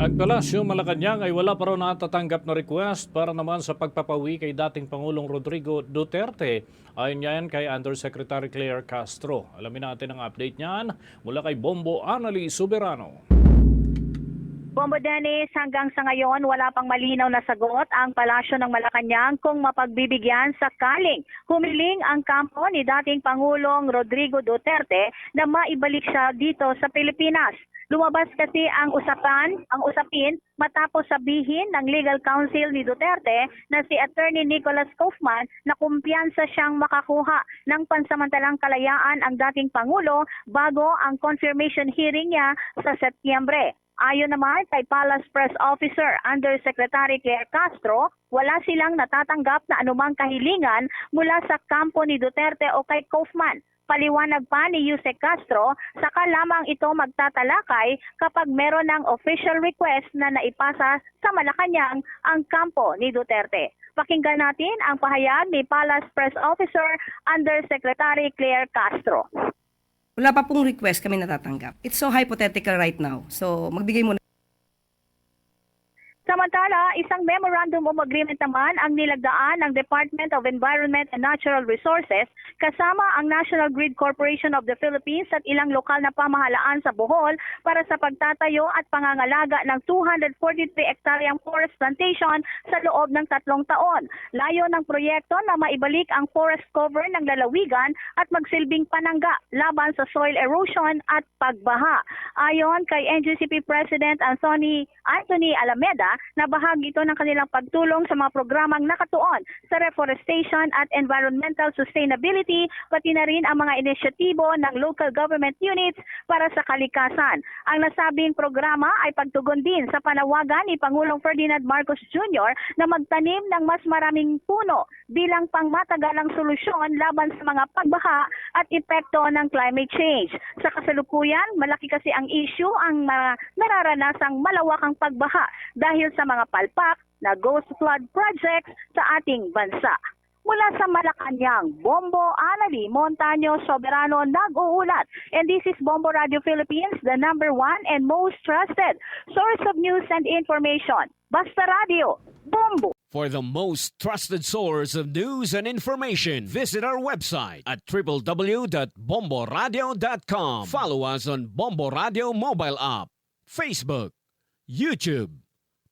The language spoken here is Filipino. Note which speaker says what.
Speaker 1: Ang Palasyo Malacanang ay wala pa raw natatanggap na request para naman sa pagpapawi kay dating Pangulong Rodrigo Duterte. Ayon yan kay Undersecretary Claire Castro. Alamin natin ang update niyan mula kay Bombo Anali Soberano.
Speaker 2: Bombo Dennis, hanggang sa ngayon wala pang malinaw na sagot ang palasyo ng Malacanang kung mapagbibigyan sakaling humiling ang kampo ni dating Pangulong Rodrigo Duterte na maibalik siya dito sa Pilipinas. Lumabas kasi ang usapan, ang usapin matapos sabihin ng legal counsel ni Duterte na si Attorney Nicholas Kaufman na kumpiyansa siyang makakuha ng pansamantalang kalayaan ang dating Pangulo bago ang confirmation hearing niya sa Setyembre. Ayon naman kay Palace Press Officer Undersecretary Claire Castro, wala silang natatanggap na anumang kahilingan mula sa kampo ni Duterte o kay Kaufman. Paliwanag pa ni Yusek Castro, saka lamang ito magtatalakay kapag meron ng official request na naipasa sa Malacanang ang kampo ni Duterte. Pakinggan natin ang pahayag ni Palace Press Officer Undersecretary Claire Castro.
Speaker 3: Wala pa pong request kami natatanggap. It's so hypothetical right now. So, magbigay muna
Speaker 2: Samantala, isang memorandum of agreement naman ang nilagdaan ng Department of Environment and Natural Resources kasama ang National Grid Corporation of the Philippines at ilang lokal na pamahalaan sa Bohol para sa pagtatayo at pangangalaga ng 243 hektaryang forest plantation sa loob ng tatlong taon. Layo ng proyekto na maibalik ang forest cover ng lalawigan at magsilbing panangga laban sa soil erosion at pagbaha. Ayon kay NGCP President Anthony Anthony Alameda, na bahagi ito ng kanilang pagtulong sa mga programang nakatuon sa reforestation at environmental sustainability, pati na rin ang mga inisyatibo ng local government units para sa kalikasan. Ang nasabing programa ay pagtugon din sa panawagan ni Pangulong Ferdinand Marcos Jr. na magtanim ng mas maraming puno bilang pangmatagalang solusyon laban sa mga pagbaha at epekto ng climate change. Sa kasalukuyan, malaki kasi ang issue ang mga nararanasang malawakang pagbaha dahil sa mga palpak na ghost flood projects sa ating bansa. Mula sa Malacanang, Bombo Anali Montaño Soberano nag-uulat. And this is Bombo Radio Philippines, the number one and most trusted source of news and information. Basta Radio, Bombo!
Speaker 4: For the most trusted source of news and information, visit our website at www.bomboradio.com. Follow us on Bombo Radio mobile app, Facebook, YouTube,